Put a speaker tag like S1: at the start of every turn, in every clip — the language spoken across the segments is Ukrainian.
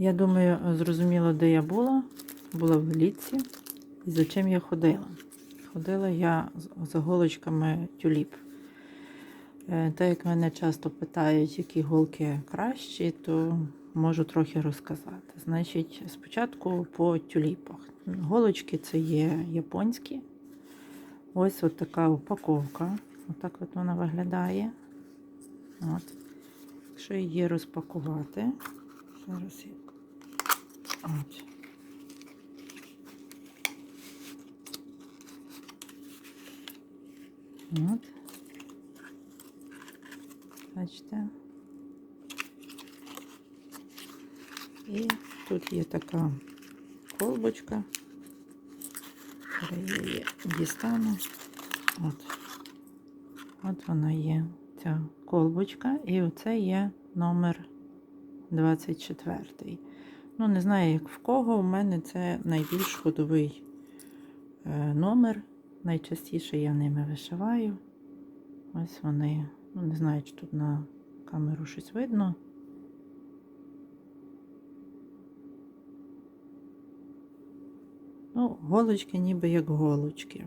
S1: Я думаю, зрозуміло, де я була. Була в Ліці. І за чим я ходила. Ходила я з- голочками тюліп. Е, Так як мене часто питають, які голки кращі, то можу трохи розказати. Значить, спочатку по тюліпах. Голочки це є японські. Ось от така упаковка. Отак от вона виглядає. От. Якщо її розпакувати, зараз я. От. От. Бачите. І тут є така колбочка. Я її дістану. От. От вона є, ця колбочка. І оце є номер 24. Ну, не знаю, як в кого. У мене це найбільш ходовий е, номер. Найчастіше я ними вишиваю. Ось вони. Ну, не знаю, чи тут на камеру щось видно. Ну, голочки ніби як голочки.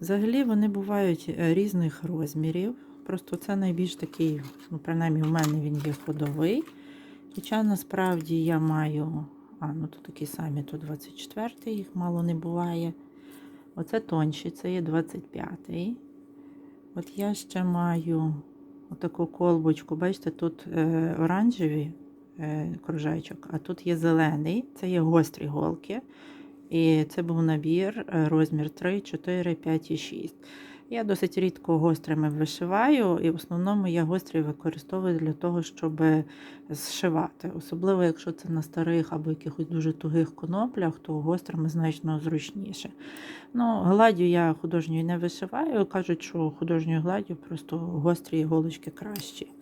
S1: Взагалі вони бувають е, різних розмірів. Просто це найбільш такий, ну, принаймні, у мене він є ходовий. Хоча насправді я маю, а, ну тут такі самі, тут 24 їх мало не буває. Оце тонші, це є 25-й. От я ще маю отаку колбочку. Бачите, тут е, оранжевий е, кружечок, а тут є зелений, це є гострі голки. І це був набір е, розмір 3, 4, 5 і 6. Я досить рідко гострими вишиваю, і в основному я гострі використовую для того, щоб зшивати. Особливо, якщо це на старих або якихось дуже тугих коноплях, то гострими значно зручніше. Ну, гладдю я художньою не вишиваю. Кажуть, що художньою гладдю просто гострі іголочки кращі.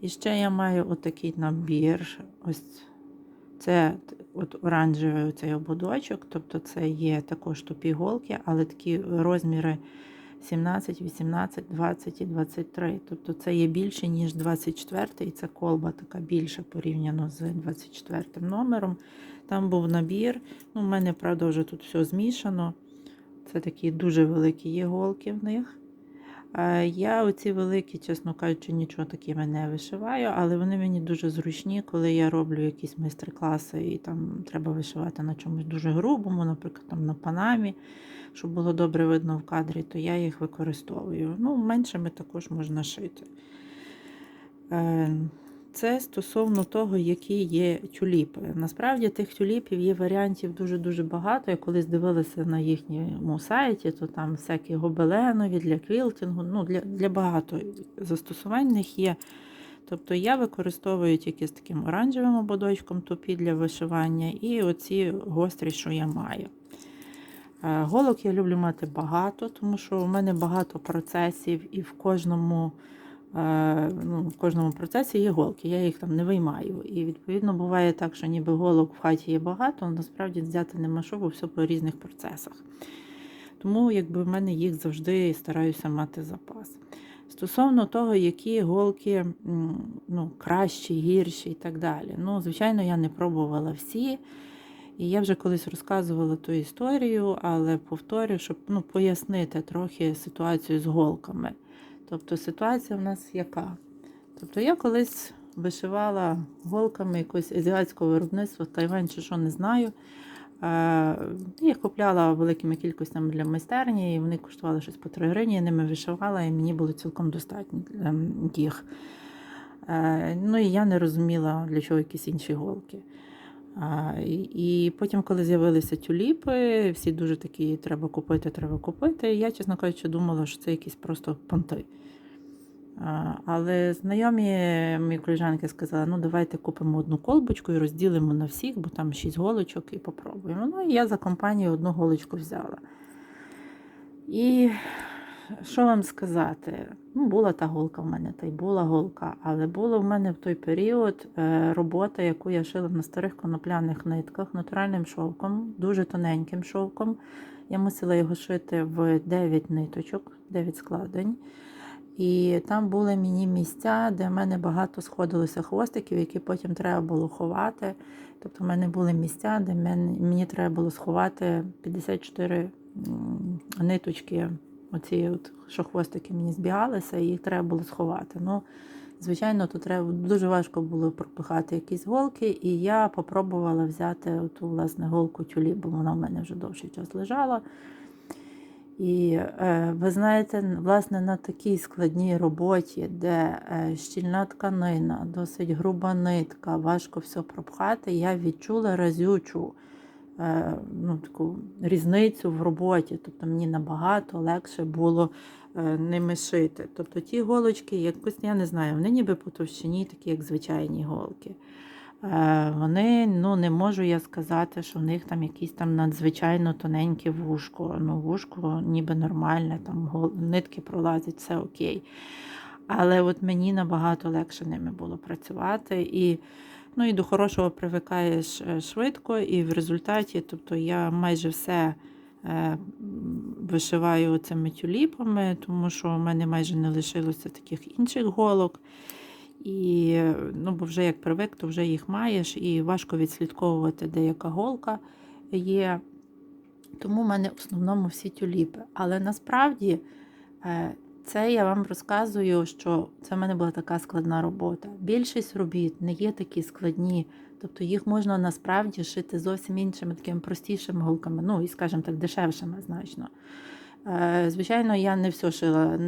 S1: І ще я маю отакий набір. Ось це от оранжевий цей ободочок, тобто це є також тупі голки, але такі розміри 17, 18, 20 і 23. Тобто це є більше, ніж 24, і це колба така більша порівняно з 24 номером. Там був набір. Ну, У мене, правда, вже тут все змішано. Це такі дуже великі є голки в них. Е, Я оці великі, чесно кажучи, нічого такими не вишиваю, але вони мені дуже зручні, коли я роблю якісь майстер-класи і там треба вишивати на чомусь дуже грубому, наприклад, там на панамі, щоб було добре видно в кадрі, то я їх використовую. Ну, меншими також можна шити. Це стосовно того, які є тюліпи. Насправді тих тюліпів є варіантів дуже-дуже багато. Я колись дивилася на їхньому сайті, то там всякі гобеленові для квілтингу, ну, для, для багато застосувань них є. Тобто я використовую тільки з таким оранжевим ободочком тупі для вишивання, і оці гострі, що я маю. Е, Голок я люблю мати багато, тому що у мене багато процесів, і в кожному, ну, в кожному процесі є голки. Я їх там не виймаю. І відповідно буває так, що ніби голок в хаті є багато, але насправді взяти нема що, бо все по різних процесах. Тому якби в мене їх завжди стараюся мати запас. Стосовно того, які голки ну, кращі, гірші і так далі. Ну, звичайно, я не пробувала всі. І я вже колись розказувала ту історію, але повторю, щоб ну, пояснити трохи ситуацію з голками. Тобто ситуація в нас яка? Тобто я колись вишивала голками якогось азіатського виробництва, Тайвань чи що не знаю. Е, Їх купляла великими кількостями для майстерні, і вони коштували щось по 3 гривні. Я ними вишивала, і мені було цілком достатньо ем, їх. Е, Ну і я не розуміла, для чого якісь інші голки. А, і, і потім, коли з'явилися тюліпи, всі дуже такі треба купити, треба купити. І я, чесно кажучи, думала, що це якісь просто понти. А, але знайомі мої колежанки сказали, ну давайте купимо одну колбочку і розділимо на всіх, бо там шість голочок і попробуємо. Ну і я за компанію одну голочку взяла. І що вам сказати? Ну, була та голка в мене, та й була голка, але була в мене в той період е, робота, яку я шила на старих конопляних нитках, натуральним шовком, дуже тоненьким шовком. Я мусила його шити в 9 ниточок, 9 складень. І там були мені місця, де в мене багато сходилося хвостиків, які потім треба було ховати. Тобто в мене були місця, де мені треба було сховати 54 ниточки, оці, от, що мені збігалися, і їх треба було сховати. Ну, звичайно, то треба дуже важко було пропихати якісь голки, і я попробувала взяти ту власне голку тюлі, бо вона в мене вже довший час лежала. І е, ви знаєте, власне, на такій складній роботі, де е, щільна тканина, досить груба нитка, важко все пропхати, я відчула разючу ну, таку різницю в роботі. Тобто мені набагато легше було е, ними шити. Тобто ті голочки, якось, я не знаю, вони ніби по товщині, такі як звичайні голки. Е, Вони, ну не можу я сказати, що в них там якісь там надзвичайно тоненьке вушко. Ну, вушко ніби нормальне, там нитки пролазять, все окей. Але от мені набагато легше ними було працювати. І, ну, і до хорошого привикаєш е, швидко, і в результаті, тобто я майже все е, вишиваю цими тюліпами, тому що в мене майже не лишилося таких інших голок. І ну, бо вже як привик, то вже їх маєш, і важко відслідковувати, де яка голка є. Тому в мене в основному всі тюліпи. Але насправді е, це я вам розказую, що це в мене була така складна робота. Більшість робіт не є такі складні, тобто їх можна насправді шити зовсім іншими, такими простішими голками, ну і, скажімо так, дешевшими значно. Е, Звичайно, я не все шила.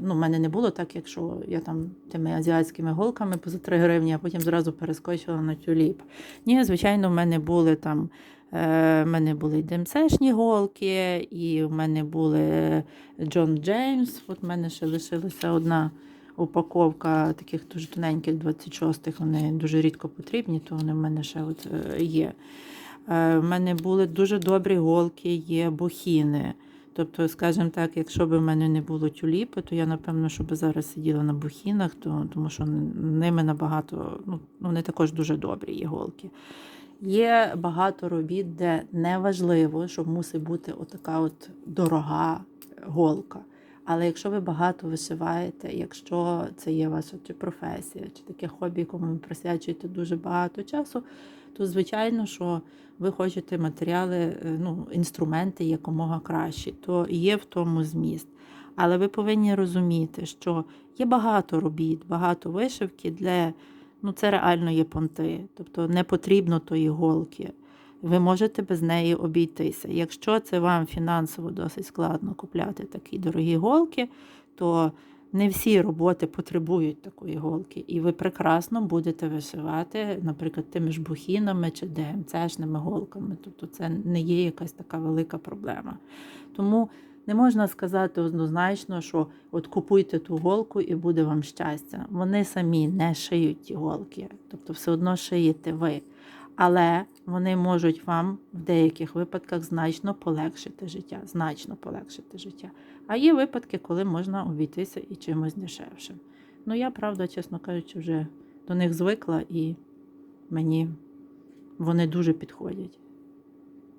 S1: Ну, в мене не було так, якщо я там тими азіатськими голками поза 3 гривні, а потім зразу перескочила на тюліп. Ні, звичайно, в мене були там. Е, В мене були і ДМЦшні голки, і в мене були Джон Джеймс. От в мене ще лишилася одна упаковка таких дуже тоненьких 26-х. Вони дуже рідко потрібні, то вони в мене ще от е, є. Е, В мене були дуже добрі голки, є бухіни. Тобто, скажімо так, якщо б в мене не було тюліпи, то я напевно, що би зараз сиділа на бухінах, то, тому що ними набагато, ну, вони також дуже добрі голки. Є багато робіт, де не важливо, що мусить бути отака от дорога голка. Але якщо ви багато вишиваєте, якщо це є ваша чи професія, чи таке хобі, якому ви присвячуєте дуже багато часу, то звичайно, що ви хочете матеріали, е, ну, інструменти якомога кращі, то є в тому зміст. Але ви повинні розуміти, що є багато робіт, багато вишивки, для ну, це реально є понти. Тобто не потрібно тої голки. Ви можете без неї обійтися. Якщо це вам фінансово досить складно купляти такі дорогі голки, то не всі роботи потребують такої голки, і ви прекрасно будете вишивати, наприклад, тими ж бухінами чи ДМЦшними голками. Тобто це не є якась така велика проблема. Тому не можна сказати однозначно, що от купуйте ту голку і буде вам щастя. Вони самі не шиють ті голки, тобто все одно шиєте ви. Але вони можуть вам в деяких випадках значно полегшити життя, значно полегшити життя. А є випадки, коли можна обійтися і чимось дешевшим. Ну, я, правда, чесно кажучи, вже до них звикла і мені вони дуже підходять.